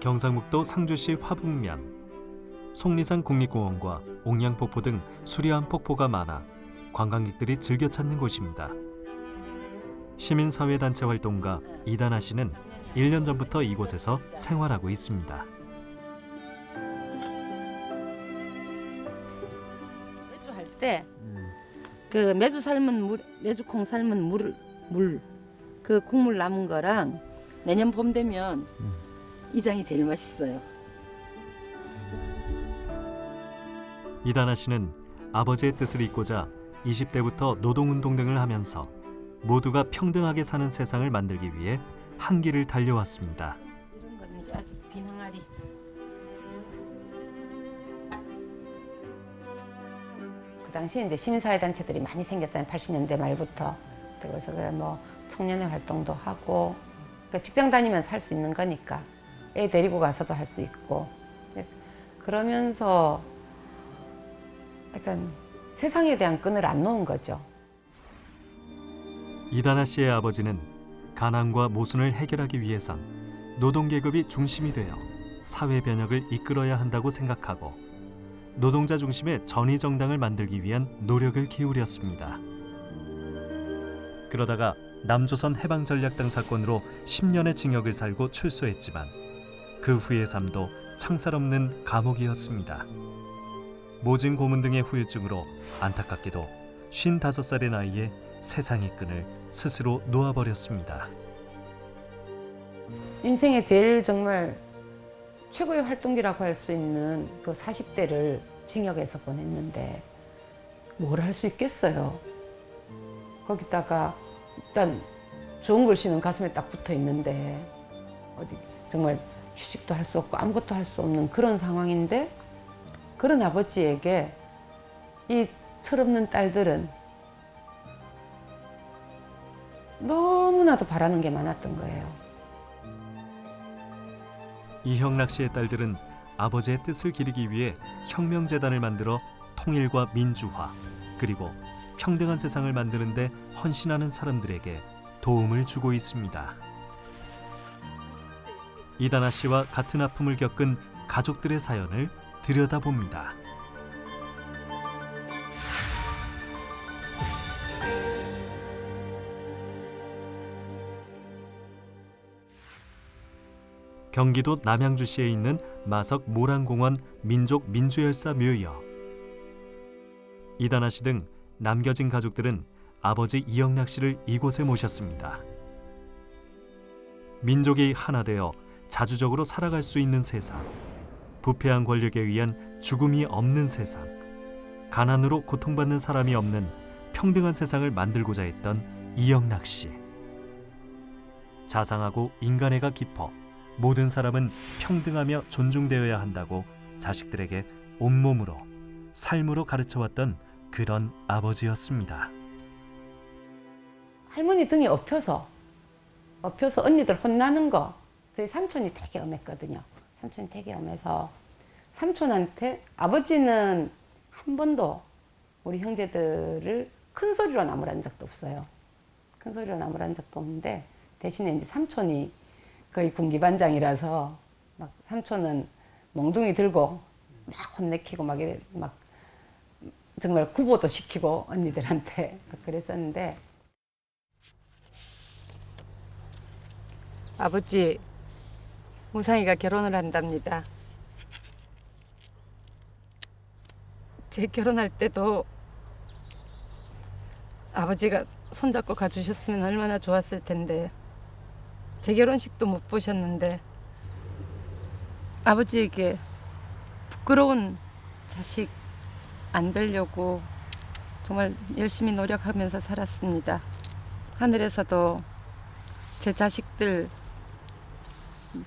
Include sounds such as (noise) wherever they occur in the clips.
경상북도 상주시 화북면 속리산 국립공원과 옥량폭포 등 수려한 폭포가 많아 관광객들이 즐겨 찾는 곳입니다. 시민사회단체 활동가 이다나 씨는 1년 전부터 이곳에서 생활하고 있습니다. 매주 할 때 그 매주 삶은 물 매주콩 삶은 물물그 국물 남은 거랑 내년 봄 되면 이 장이 제일 맛있어요. 이다나 씨는 아버지의 뜻을 잇고자 20대부터 노동운동 등을 하면서 모두가 평등하게 사는 세상을 만들기 위해 한 길을 달려왔습니다. 이런 건 이제 아직 빈 항아리. 그 당시에 이제 시민사회 단체들이 많이 생겼잖아요. 80년대 말부터. 그래서 그뭐 청년회 활동도 하고 그러니까 직장 다니면 살수 있는 거니까 애 데리고 가서도 할 수 있고 네, 그러면서 약간 세상에 대한 끈을 안 놓은 거죠. 이다나 씨의 아버지는 가난과 모순을 해결하기 위해선 노동 계급이 중심이 되어 사회 변혁을 이끌어야 한다고 생각하고 노동자 중심의 전의정당을 만들기 위한 노력을 기울였습니다. 그러다가 남조선 해방전략당 사건으로 10년의 징역을 살고 출소했지만 그 후의 삶도 창살 없는 감옥이었습니다. 모진 고문 등의 후유증으로 안타깝게도 55살의 나이에 세상의 끈을 스스로 놓아버렸습니다. 인생의 제일 정말 최고의 활동기라고 할 수 있는 그 40대를 징역에서 보냈는데 뭘 할 수 있겠어요. 거기다가 일단 좋은 글씨는 가슴에 딱 붙어 있는데 어디 정말 취직도 할 수 없고 아무것도 할 수 없는 그런 상황인데 그런 아버지에게 이 철없는 딸들은 너무나도 바라는 게 많았던 거예요. 이형락 씨의 딸들은 아버지의 뜻을 기리기 위해 혁명재단을 만들어 통일과 민주화 그리고 평등한 세상을 만드는데 헌신하는 사람들에게 도움을 주고 있습니다. 이다나 씨와 같은 아픔을 겪은 가족들의 사연을 들여다봅니다. 경기도 남양주시에 있는 마석 모란공원 민족 민주열사 묘역. 이다나 씨 등 남겨진 가족들은 아버지 이영락 씨를 이곳에 모셨습니다. 민족이 하나 되어 자주적으로 살아갈 수 있는 세상. 부패한 권력에 의한 죽음이 없는 세상. 가난으로 고통받는 사람이 없는 평등한 세상을 만들고자 했던 이영락 씨. 자상하고 인간애가 깊어 모든 사람은 평등하며 존중되어야 한다고 자식들에게 온몸으로 삶으로 가르쳐왔던 그런 아버지였습니다. 할머니 등에 엎혀서 엎혀서 언니들 혼나는 거 저희 삼촌이 되게 엄했거든요. 삼촌이 되게 엄해서 삼촌한테 아버지는 한 번도 우리 형제들을 큰 소리로 나무란 적도 없어요. 큰 소리로 나무란 적도 없는데 대신에 이제 삼촌이 거의 군기반장이라서 막 삼촌은 몽둥이 들고 막 혼내키고 막 이래 막 정말 구보도 시키고 언니들한테 막 (laughs) 그랬었는데 아버지 우상이가 결혼을 한답니다. 제 결혼할 때도 아버지가 손잡고 가주셨으면 얼마나 좋았을 텐데 제 결혼식도 못 보셨는데 아버지에게 부끄러운 자식 안 되려고 정말 열심히 노력하면서 살았습니다. 하늘에서도 제 자식들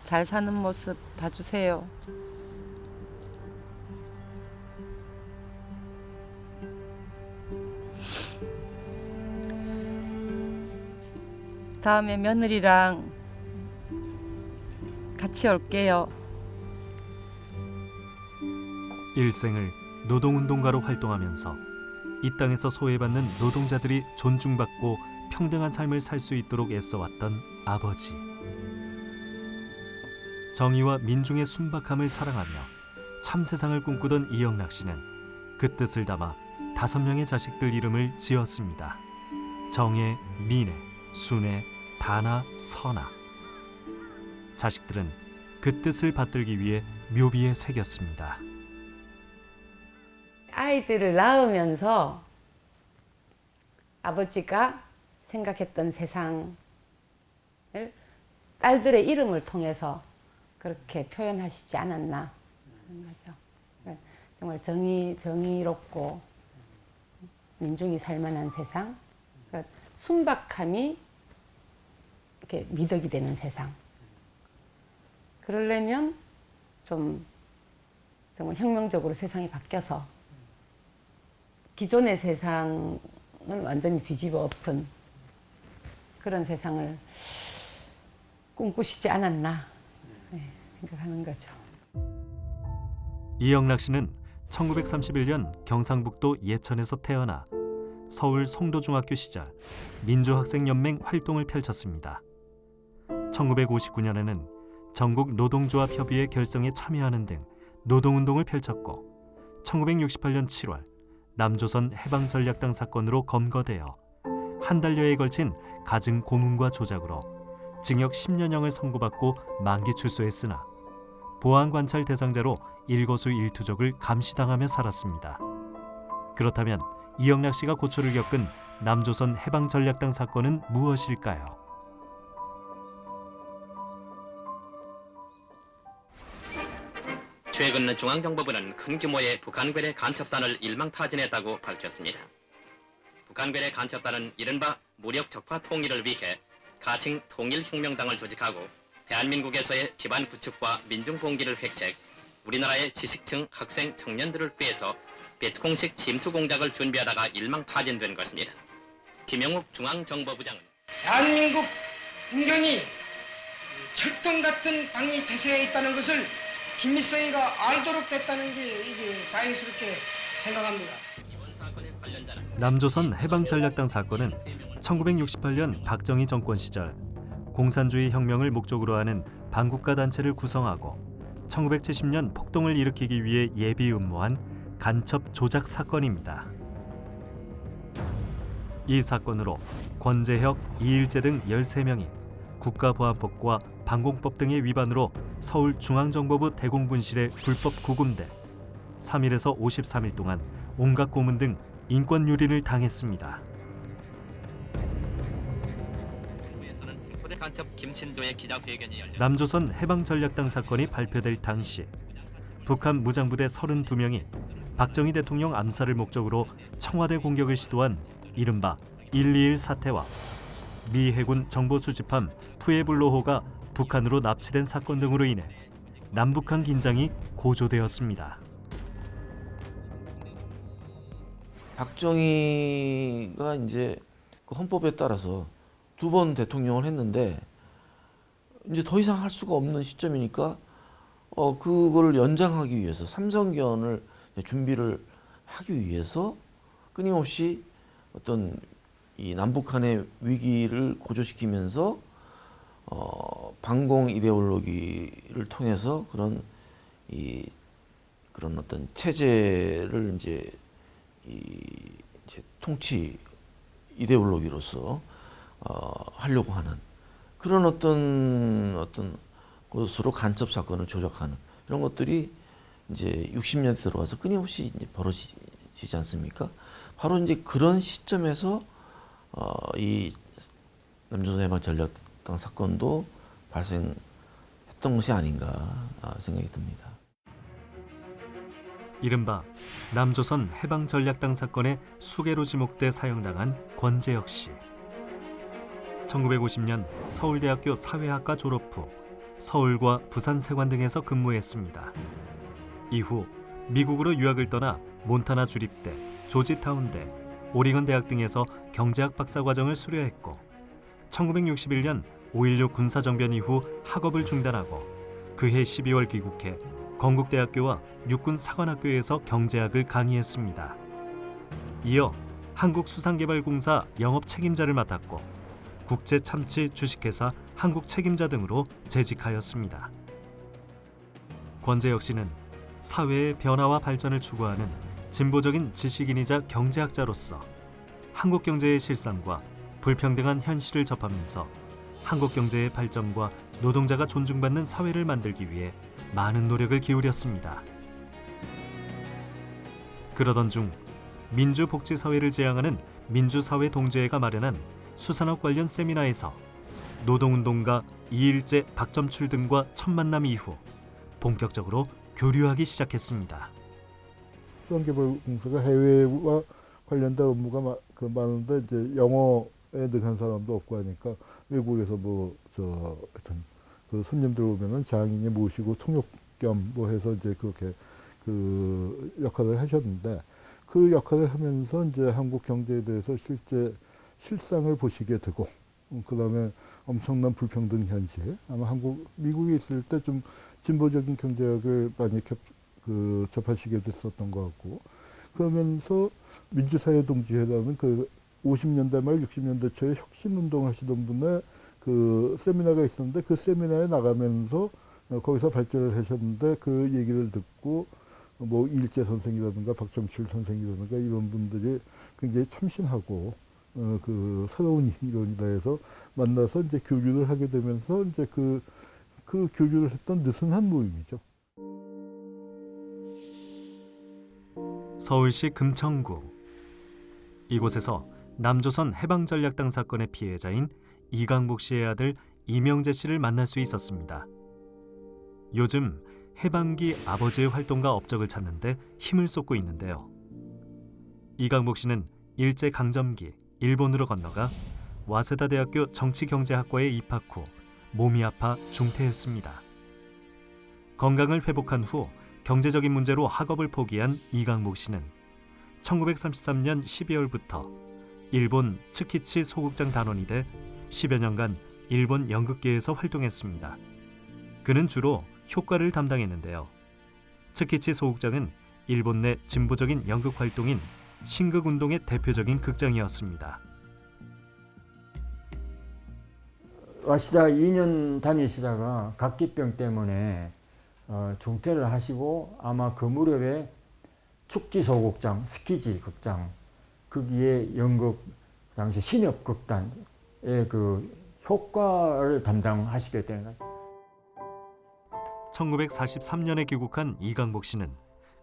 잘 사는 모습 봐주세요. 다음에 며느리랑 같이 올게요. 일생을 노동운동가로 활동하면서 이 땅에서 소외받는 노동자들이 존중받고 평등한 삶을 살 수 있도록 애써왔던 아버지. 정의와 민중의 순박함을 사랑하며 참 세상을 꿈꾸던 이영락 씨는 그 뜻을 담아 다섯 명의 자식들 이름을 지었습니다. 정혜, 민혜, 순혜, 다나, 선아. 자식들은 그 뜻을 받들기 위해 묘비에 새겼습니다. 아이들을 낳으면서 아버지가 생각했던 세상을 딸들의 이름을 통해서 그렇게 표현하시지 않았나 하는 거죠. 정말 정의 정의롭고 민중이 살만한 세상, 그러니까 순박함이 이렇게 미덕이 되는 세상. 그러려면 좀 정말 혁명적으로 세상이 바뀌어서 기존의 세상은 완전히 뒤집어 엎은 그런 세상을 꿈꾸시지 않았나 네, 생각하는 거죠. 이영락 씨는 1931년 경상북도 예천에서 태어나 서울 송도중학교 시절 민주학생연맹 활동을 펼쳤습니다. 1959년에는 전국 노동조합 협의회 결성에 참여하는 등 노동운동을 펼쳤고 1968년 7월 남조선 해방전략당 사건으로 검거되어 한 달여에 걸친 가증 고문과 조작으로 징역 10년형을 선고받고 만기 출소했으나 보안 관찰 대상자로 일거수 일투족을 감시당하며 살았습니다. 그렇다면 이영락 씨가 고초를 겪은 남조선 해방전략당 사건은 무엇일까요? 최근 중앙정보부는 큰 규모의 북한 괴뢰 간첩단을 일망타진했다고 밝혔습니다. 북한 괴뢰 간첩단은 이른바 무력 적파 통일을 위해 가칭 통일혁명당을 조직하고 대한민국에서의 기반 구축과 민중 봉기를 획책, 우리나라의 지식층 학생 청년들을 빼서 베트콩식 침투 공작을 준비하다가 일망타진된 것입니다. 김영욱 중앙정보부장은 대한민국 국경이 철동 같은 방위 태세에 있다는 것을 김일성이가 알도록 됐다는 게 이제 다행스럽게 생각합니다. 남조선 해방전략당 사건은 1968년 박정희 정권 시절 공산주의 혁명을 목적으로 하는 반국가 단체를 구성하고 1970년 폭동을 일으키기 위해 예비 음모한 간첩 조작 사건입니다. 이 사건으로 권재혁, 이일재 등 13명이 국가보안법과 방공법 등의 위반으로 서울중앙정보부 대공분실에 불법 구금돼 3일에서 53일 동안 온갖 고문 등 인권 유린을 당했습니다. 남조선 해방전략당 사건이 발표될 당시 북한 무장부대 32명이 박정희 대통령 암살을 목적으로 청와대 공격을 시도한 이른바 121 사태와 미 해군 정보 수집함 푸에블로호가 북한으로 납치된 사건 등으로 인해 남북한 긴장이 고조되었습니다. 박정희가 이제 그 헌법에 따라서 두 번 대통령을 했는데 이제 더 이상 할 수가 없는 시점이니까 어 그거를 연장하기 위해서 삼성견을 준비를 하기 위해서 끊임없이 어떤 이 남북한의 위기를 고조시키면서 어 반공 이데올로기를 통해서 그런 이 그런 어떤 체제를 이제 이 이제 통치 이데올로기로서 어, 하려고 하는 그런 어떤 어떤 것으로 간첩 사건을 조작하는 이런 것들이 이제 60년대 들어와서 끊임없이 이제 벌어지지 않습니까? 바로 이제 그런 시점에서 어, 이 남조선 해방 전략당 사건도 발생했던 것이 아닌가 아, 생각이 듭니다. 이른바 남조선 해방 전략당 사건의 수괴로 지목돼 사형당한 권재혁 씨. 1950년 서울대학교 사회학과 졸업 후 서울과 부산 세관 등에서 근무했습니다. 이후 미국으로 유학을 떠나 몬타나 주립대, 조지타운대, 오리건 대학 등에서 경제학 박사 과정을 수료했고 1961년 5.16 군사정변 이후 학업을 중단하고 그해 12월 귀국해 건국대학교와 육군사관학교에서 경제학을 강의했습니다. 이어 한국수산개발공사 영업 책임자를 맡았고 국제 참치 주식회사 한국 책임자 등으로 재직하였습니다. 권재혁 씨는 사회의 변화와 발전을 추구하는 진보적인 지식인이자 경제학자로서 한국 경제의 실상과 불평등한 현실을 접하면서 한국 경제의 발전과 노동자가 존중받는 사회를 만들기 위해 많은 노력을 기울였습니다. 그러던 중 민주복지사회를 지향하는 민주사회동지회가 마련한 수산업 관련 세미나에서 노동운동가 이일제 박점출 등과 첫 만남 이후 본격적으로 교류하기 시작했습니다. 수산개발공사가 해외와 관련된 업무가 마, 그 많은데 이제 영어에 능한 사람도 없고 하니까 외국에서 뭐 저 하여튼 그 손님들 오면은 장인이 모시고 통역 겸 뭐 해서 이제 그렇게 그 역할을 하셨는데 그 역할을 하면서 이제 한국 경제에 대해서 실제 실상을 보시게 되고 음, 그다음에 엄청난 불평등 현실. 아마 한국 미국에 있을 때 좀 진보적인 경제학을 많이 겹, 그 접하시게 됐었던 것 같고 그러면서 민주사회 동지회라는 그 50년대 말 60년대 초에 혁신 운동 하시던 분의 그 세미나가 있었는데 그 세미나에 나가면서 어, 거기서 발제를 하셨는데 그 얘기를 듣고 뭐 일제 선생이라든가 박정출 선생이라든가 이런 분들이 굉장히 참신하고 어, 그 새로운 이론이다 해서 만나서 이제 교류를 하게 되면서 이제 그, 그 교류를 했던 느슨한 모임이죠. 서울시 금천구 이곳에서 남조선 해방전략당 사건의 피해자인 이강복 씨의 아들 이명재 씨를 만날 수 있었습니다. 요즘 해방기 아버지의 활동과 업적을 찾는데 힘을 쏟고 있는데요. 이강복 씨는 일제 강점기 일본으로 건너가 와세다 대학교 정치경제학과에 입학 후 몸이 아파 중퇴했습니다. 건강을 회복한 후 경제적인 문제로 학업을 포기한 이강복 씨는 1933년 12월부터 일본 츠키치 소극장 단원이 돼 10여 년간 일본 연극계에서 활동했습니다. 그는 주로 효과를 담당했는데요. 츠키치 소극장은 일본 내 진보적인 연극 활동인 신극 운동의 대표적인 극장이었습니다. 와시다 2년 다니시다가 각기병 때문에 어, 중퇴를 하시고 아마 그 무렵에 축지소극장, 스키지 극장 거기에 연극 당시 신협극단의 그 효과를 담당하시게 되는 거죠. 1943년에 귀국한 이강복 씨는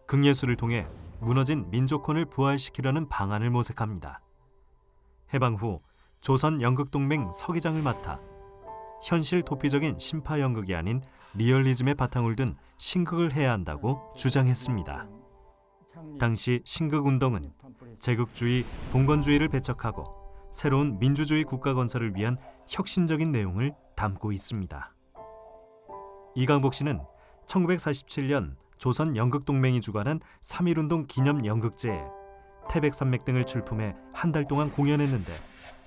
극예술을 통해 무너진 민족혼을 부활시키려는 방안을 모색합니다. 해방 후 조선 연극 동맹 서기장을 맡아 현실 도피적인 심파 연극이 아닌 리얼리즘의 바탕을 둔 신극을 해야 한다고 주장했습니다. 당시 신극 운동은 제국주의, 봉건주의를 배척하고 새로운 민주주의 국가 건설을 위한 혁신적인 내용을 담고 있습니다. 이강복 씨는 1947년 조선 연극동맹이 주관한 3.1운동 기념 연극제에 태백산맥 등을 출품해 한 달 동안 공연했는데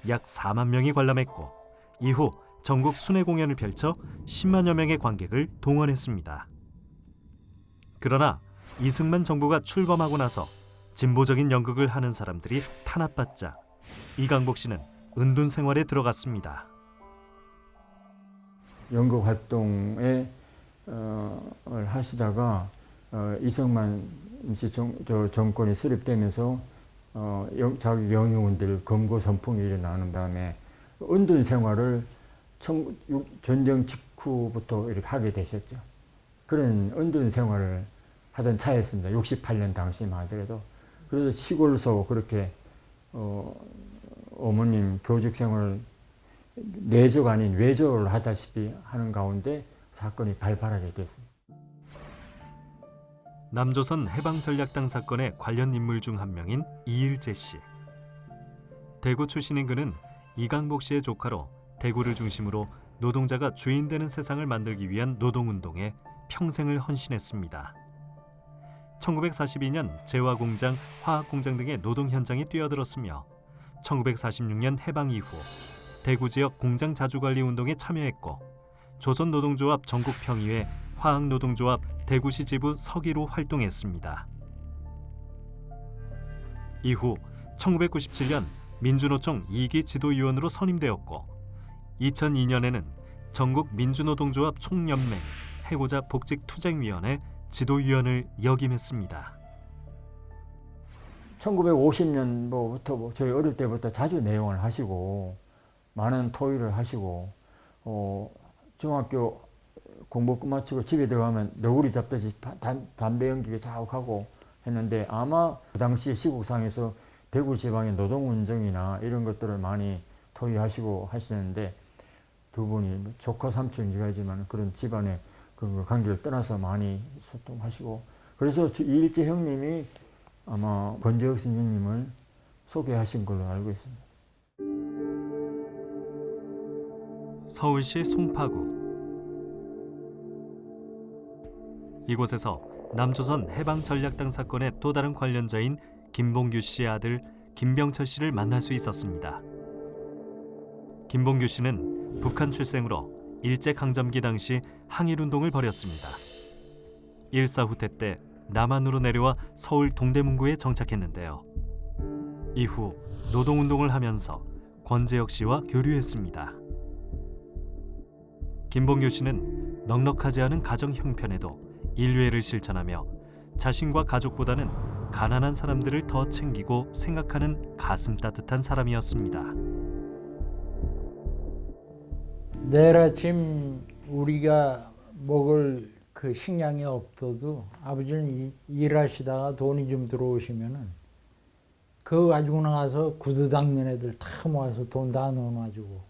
약 4만 명이 관람했고 이후 전국 순회 공연을 펼쳐 10만여 명의 관객을 동원했습니다. 그러나 이승만 정부가 출범하고 나서 진보적인 연극을 하는 사람들이 탄압받자 이강복 씨는 은둔 생활에 들어갔습니다. 연극 활동에 어, 을 하시다가 어, 이승만 임시 정, 저 정권이 수립되면서 어, 영, 자기 영유원들 검거 선풍이 일어나는 다음에 은둔 생활을 전쟁 직후부터 이렇게 하게 되셨죠. 그런 은둔 생활을 하던 차였습니다. 68년 당시만 하더라도. 그래서 시골서 그렇게 어, 어머님 교직 생활을 내조가 아닌 외조를 하다시피 하는 가운데 사건이 발발하게 됐습니다. 남조선 해방전략당 사건의 관련 인물 중 한 명인 이일재 씨. 대구 출신인 그는 이강복 씨의 조카로 대구를 중심으로 노동자가 주인 되는 세상을 만들기 위한 노동운동에 평생을 헌신했습니다. 1942년 재화공장, 화학공장 등의 노동 현장에 뛰어들었으며 1946년 해방 이후 대구 지역 공장 자주관리 운동에 참여했고 조선노동조합 전국평의회 화학노동조합 대구시 지부 서기로 활동했습니다. 이후 1997년 민주노총 2기 지도위원으로 선임되었고 2002년에는 전국 민주노동조합 총연맹 해고자 복직투쟁위원회 지도위원을 역임했습니다. 1950년부터 뭐 저희 어릴 때부터 자주 내용을 하시고 많은 토의를 하시고 어, 중학교 공부 끝마치고 집에 들어가면 너구리 잡듯이 담배 연기가 자욱하고 했는데 아마 그 당시 시국상에서 대구 지방의 노동운동이나 이런 것들을 많이 토의하시고 하시는데 두 분이 뭐 조카 삼촌이지만 그런 집안의 그 관계를 떠나서 많이 소통하시고 그래서 저 이일재 형님이 아마 권재혁 선생님을 소개하신 걸로 알고 있습니다. 서울시 송파구 이곳에서 남조선 해방전략당 사건의 또 다른 관련자인 김봉규 씨의 아들 김병철 씨를 만날 수 있었습니다. 김봉규 씨는 북한 출생으로 일제 강점기 당시 항일 운동을 벌였습니다. 일사 후퇴 때 남한으로 내려와 서울 동대문구에 정착했는데요. 이후 노동 운동을 하면서 권재혁 씨와 교류했습니다. 김봉규 씨는 넉넉하지 않은 가정 형편에도 인류애를 실천하며 자신과 가족보다는 가난한 사람들을 더 챙기고 생각하는 가슴 따뜻한 사람이었습니다. 내일 아침 우리가 먹을 그 식량이 없어도 아버지는 이- 일하시다가 돈이 좀 들어오시면은 그거 가지고 나가서 구두 닦는 애들 다 모아서 돈 다 넣어놔주고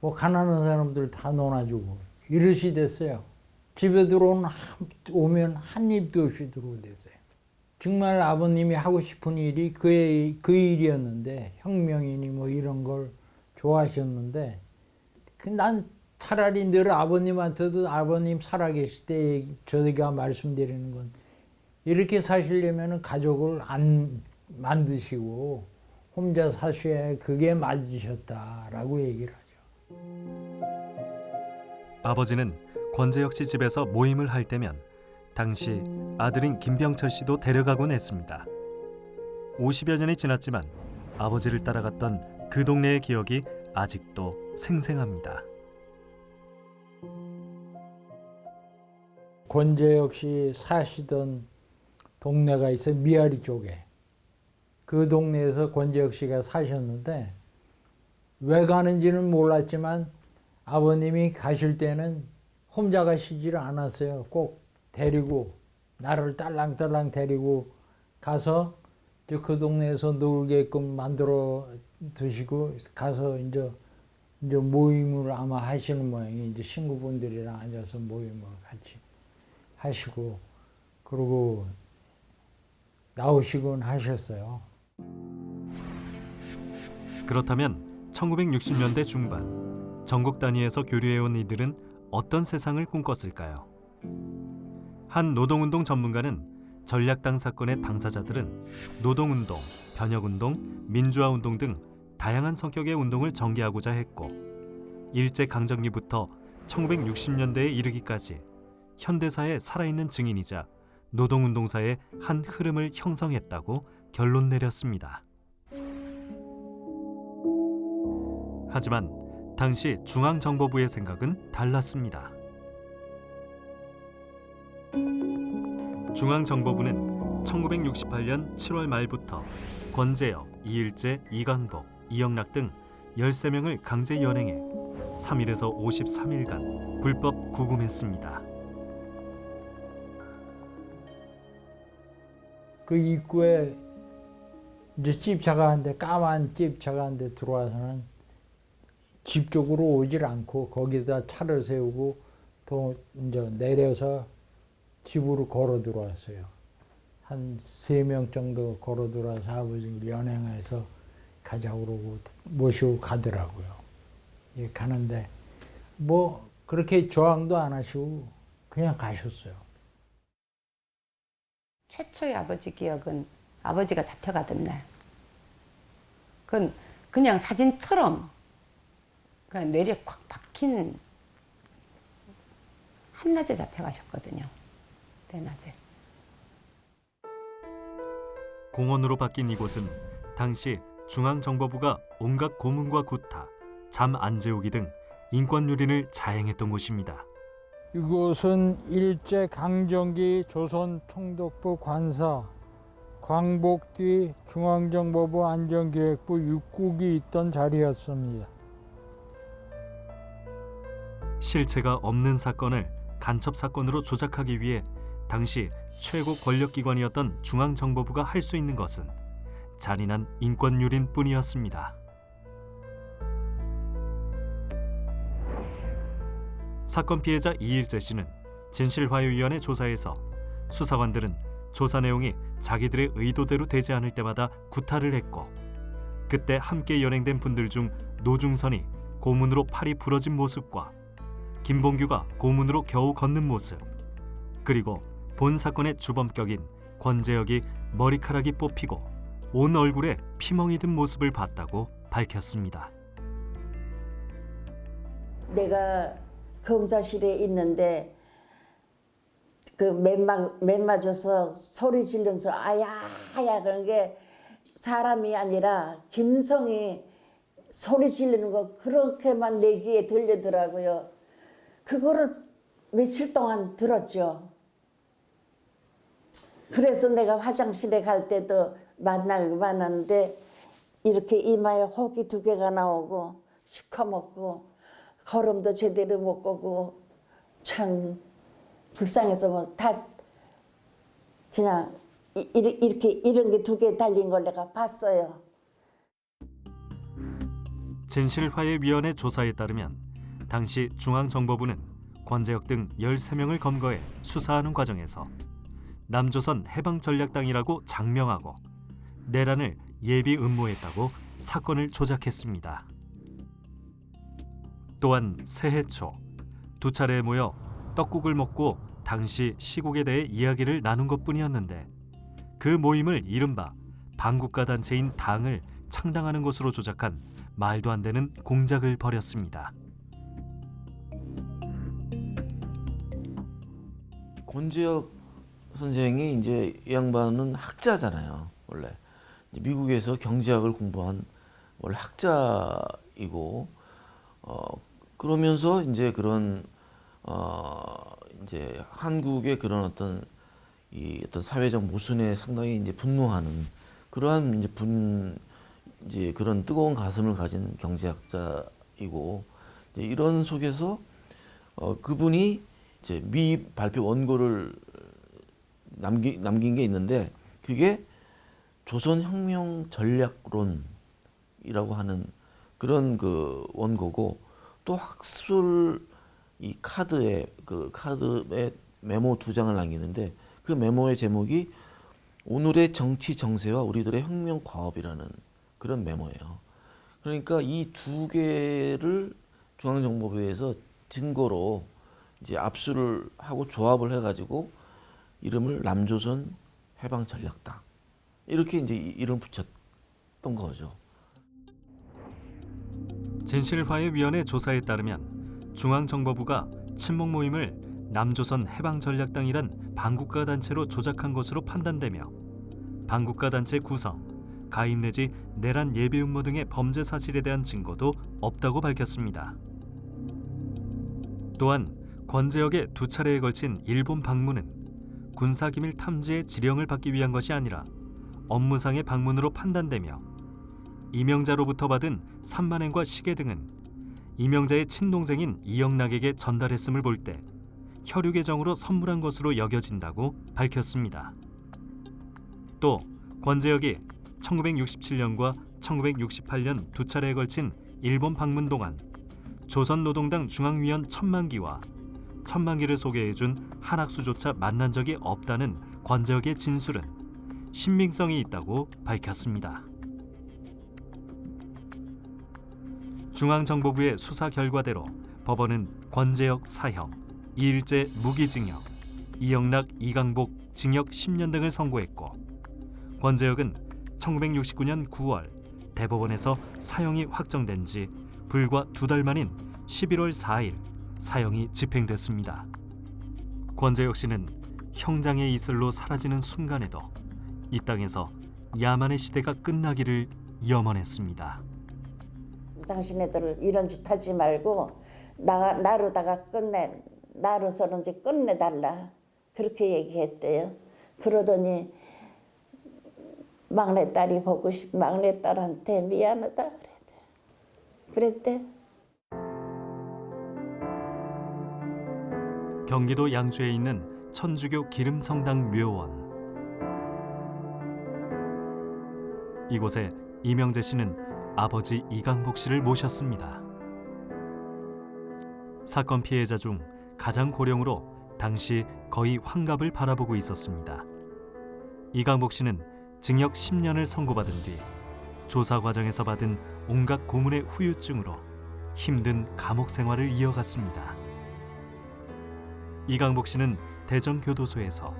뭐 가난한 사람들 다 넣어놔주고 이릇이 됐어요. 집에 들어오는 한- 오면 한 입도 없이 들어오댔어요. 정말 아버님이 하고 싶은 일이 그의 그 일이었는데 혁명이니 뭐 이런 걸 좋아하셨는데 그 난 차라리 늘 아버님한테도 아버님 살아계실 때 저희가 말씀드리는 건 이렇게 사시려면 가족을 안 만드시고 혼자 사셔야 그게 맞으셨다라고 얘기를 하죠. 아버지는 권재혁 씨 집에서 모임을 할 때면 당시 아들인 김병철 씨도 데려가곤 했습니다. 50여 년이 지났지만 아버지를 따라갔던 그 동네의 기억이 아직도 생생합니다. 권재혁 씨 사시던 동네가 있어요. 미아리 쪽에. 그 동네에서 권재혁 씨가 사셨는데 왜 가는지는 몰랐지만 아버님이 가실 때는 혼자 가시지를 않았어요. 꼭 데리고 나를 딸랑딸랑 데리고 가서 그 동네에서 놀게끔 만들어 두시고 가서 이제 이제 모임을 아마 하시는 모양이 이제 친구분들이랑 앉아서 모임을 같이 하시고 그러고 나오시곤 하셨어요. 그렇다면 1960년대 중반 전국 단위에서 교류해온 이들은 어떤 세상을 꿈꿨을까요? 한 노동운동 전문가는 전략당 사건의 당사자들은 노동운동, 변혁운동, 민주화운동 등 다양한 성격의 운동을 전개하고자 했고 일제 강점기부터 1960년대에 이르기까지 현대사의 살아있는 증인이자 노동운동사의 한 흐름을 형성했다고 결론 내렸습니다. 하지만 당시 중앙정보부의 생각은 달랐습니다. 중앙정보부는 1968년 7월 말부터 권재혁, 이일재, 이강복, 이영락 등 13명을 강제 연행해 3일에서 53일간 불법 구금했습니다. 그 입구에 집차가 한대 까만 집차가 한대 들어와서는 집 쪽으로 오질 않고 거기다 차를 세우고 또 이제 내려서 집으로 걸어 들어왔어요. 한 세 명 정도 걸어 들어와서 아버지를 연행해서 가자고 그러고 모시고 가더라고요. 예, 가는데 뭐 그렇게 저항도 안 하시고 그냥 가셨어요. 최초의 아버지 기억은 아버지가 잡혀가던 날. 그건 그냥 사진처럼 그냥 뇌리에 콱 박힌 한낮에 잡혀가셨거든요. 대낮에. 공원으로 바뀐 이곳은 당시 중앙정보부가 온갖 고문과 구타, 잠 안 재우기 등 인권 유린을 자행했던 곳입니다. 이곳은 일제 강점기 조선 통독부 관사 광복 뒤 중앙정보부 안전기획부 육국이 있던 자리였습니다. 실체가 없는 사건을 간첩 사건으로 조작하기 위해 당시 최고 권력기관이었던 중앙정보부가 할 수 있는 것은 잔인한 인권유린 뿐이었습니다. 사건 피해자 이일재 씨는 진실화해위원회 조사에서 수사관들은 조사 내용이 자기들의 의도대로 되지 않을 때마다 구타를 했고 그때 함께 연행된 분들 중 노중선이 고문으로 팔이 부러진 모습과 김봉규가 고문으로 겨우 걷는 모습 그리고 본 사건의 주범격인 권재혁이 머리카락이 뽑히고 온 얼굴에 피멍이 든 모습을 봤다고 밝혔습니다. 내가 검사실에 있는데 그 맨마 맨맞아서 소리 지르면서 아야 아야 그런 게 사람이 아니라 김성이 소리 지르는 거 그렇게만 내 귀에 들리더라고요. 그거를 며칠 동안 들었죠. 그래서 내가 화장실에 갈 때도 만나고 만났는데 이렇게 이마에 혹이 두 개가 나오고 시커멓고 걸음도 제대로 못 걷고 참 불쌍해서 뭐 다 그냥 이- 이- 이렇게 이런 게 두 개 달린 걸 내가 봤어요. 진실화해위원회 조사에 따르면 당시 중앙정보부는 권재혁 등 13명을 검거해 수사하는 과정에서 남조선 해방전략당이라고 장명하고 내란을 예비 음모했다고 사건을 조작했습니다. 또한 새해 초 두 차례 모여 떡국을 먹고 당시 시국에 대해 이야기를 나눈 것뿐이었는데 그 모임을 이른바 반국가 단체인 당을 창당하는 것으로 조작한 말도 안 되는 공작을 벌였습니다. 권재혁 선생이 이제 이 양반은 학자잖아요. 원래 미국에서 경제학을 공부한 원래 학자이고 어 그러면서 이제 그런 어 이제 한국의 그런 어떤 이 어떤 사회적 모순에 상당히 이제 분노하는 그러한 이제 분 이제 그런 뜨거운 가슴을 가진 경제학자이고 이런 속에서 어 그분이 이제 미 발표 원고를 남기, 남긴 게 있는데 그게 조선혁명 전략론이라고 하는 그런 그 원고고 또 학술 이 카드에 그 카드에 메모 두 장을 남기는데 그 메모의 제목이 오늘의 정치 정세와 우리들의 혁명 과업이라는 그런 메모예요. 그러니까 이 두 개를 중앙정보부에서 증거로 이제 압수를 하고 조합을 해가지고 이름을 남조선 해방 전략당 이렇게 이제 이- 이름 붙였던 거죠. 진실화해 위원회 조사에 따르면 중앙정보부가 친목 모임을 남조선 해방 전략당이란 반국가 단체로 조작한 것으로 판단되며 반국가 단체 구성, 가입 내지 내란 예비 음모 등의 범죄 사실에 대한 증거도 없다고 밝혔습니다. 또한 권재혁의 두 차례에 걸친 일본 방문은 군사기밀 탐지의 지령을 받기 위한 것이 아니라 업무상의 방문으로 판단되며 이명자로부터 받은 3만엔과 시계 등은 이명자의 친동생인 이영락에게 전달했음을 볼 때 혈육의 정으로 선물한 것으로 여겨진다고 밝혔습니다. 또 권재혁이 1967년과 1968년 두 차례에 걸친 일본 방문 동안 조선노동당 중앙위원 천만기와 천만기를 소개해준 한학수조차 만난 적이 없다는 권재혁의 진술은 신빙성이 있다고 밝혔습니다. 중앙정보부의 수사 결과대로 법원은 권재혁 사형, 이일제 무기징역, 이영락, 이강복 징역 10년 등을 선고했고 권재혁은 1969년 9월 대법원에서 사형이 확정된 지 불과 두 달 만인 11월 4일 사형이 집행됐습니다. 권재혁 씨는 형장의 이슬로 사라지는 순간에도 이 땅에서 야만의 시대가 끝나기를 염원했습니다. 당신네들 이런 짓 하지 말고 나 나로다가 끝내 나로서는 이제 끝내달라 그렇게 얘기했대요. 그러더니 막내 딸이 보고 싶 막내 딸한테 미안하다 그랬대. 그랬대. 경기도 양주에 있는 천주교 기름성당 묘원. 이곳에 이명재 씨는 아버지 이강복 씨를 모셨습니다. 사건 피해자 중 가장 고령으로 당시 거의 환갑을 바라보고 있었습니다. 이강복 씨는 징역 10년을 선고받은 뒤 조사 과정에서 받은 온갖 고문의 후유증으로 힘든 감옥 생활을 이어갔습니다. 이강복 씨는 대전 교도소에서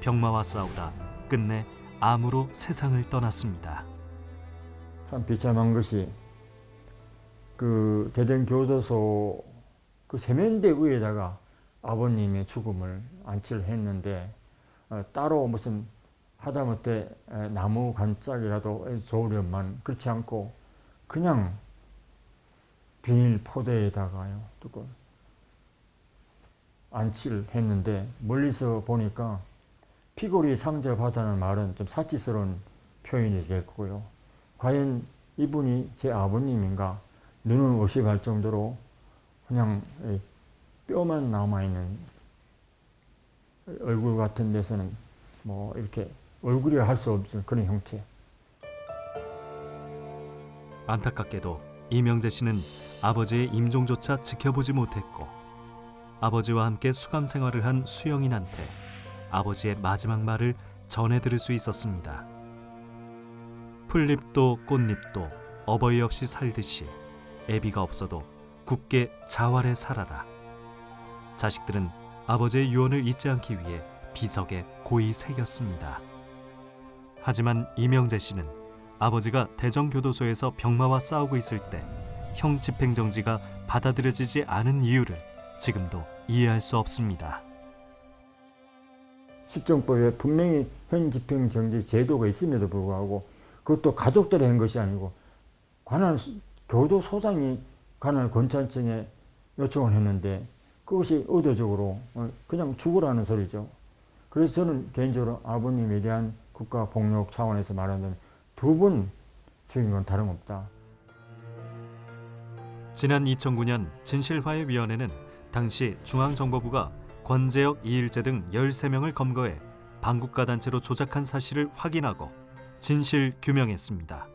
병마와 싸우다 끝내 암으로 세상을 떠났습니다. 참 비참한 것이 그 대전 교도소 그 세면대 위에다가 아버님의 죽음을 안치를 했는데 어, 따로 무슨 하다못해 에, 나무 간짝이라도 좋으련만 그렇지 않고 그냥 비닐 포대에다가요 뚜껑 안치를 했는데 멀리서 보니까 피골이 상접하다는 말은 좀 사치스러운 표현이 됐고요. 과연 이분이 제 아버님인가 눈은 의심할 정도로 그냥 이 뼈만 남아있는 얼굴 같은 데서는 뭐 이렇게 얼굴이 할 수 없는 그런 형태. 안타깝게도 이명재 씨는 아버지의 임종조차 지켜보지 못했고 아버지와 함께 수감 생활을 한 수영인한테 아버지의 마지막 말을 전해 들을 수 있었습니다. 풀잎도 꽃잎도 어버이 없이 살듯이 애비가 없어도 굳게 자활해 살아라. 자식들은 아버지의 유언을 잊지 않기 위해 비석에 고이 새겼습니다. 하지만 이명재 씨는 아버지가 대전교도소에서 병마와 싸우고 있을 때 형 집행정지가 받아들여지지 않은 이유를 지금도 이해할 수 없습니다. 실정법에 분명히 현 집행정지 제도가 있음에도 불구하고 그것도 가족들이 한 것이 아니고 관할 교도소장이 관할 검찰청에 요청을 했는데 그것이 의도적으로 어, 그냥 죽으라는 소리죠. 그래서 저는 개인적으로 아버님에 대한 국가 복역 차원에서 말하자면 두 번 죽인 건 다름없다. 지난 2009년 진실화해위원회는 당시 중앙정보부가 권재혁, 이일재 등 13명을 검거해 반국가 단체로 조작한 사실을 확인하고 진실 규명했습니다.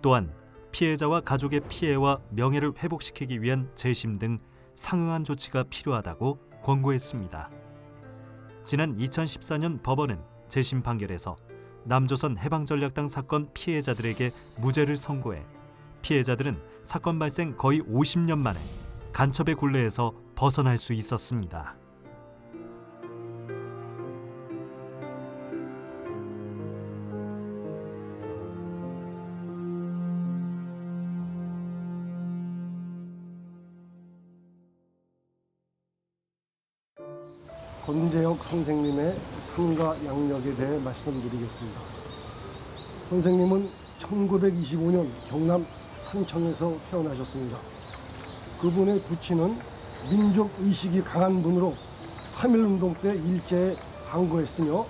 또한 피해자와 가족의 피해와 명예를 회복시키기 위한 재심 등 상응한 조치가 필요하다고 권고했습니다. 지난 2014년 법원은 재심 판결에서 남조선 해방전략당 사건 피해자들에게 무죄를 선고해 피해자들은 사건 발생 거의 50년 만에 간첩의 굴레에서 벗어날 수 있었습니다. 권재혁 선생님의 삶과 양력에 대해 말씀드리겠습니다. 선생님은 1925년 경남 산청에서 태어나셨습니다. 그분의 부친은 민족 의식이 강한 분으로 3.1운동 때 일제에 항거했으며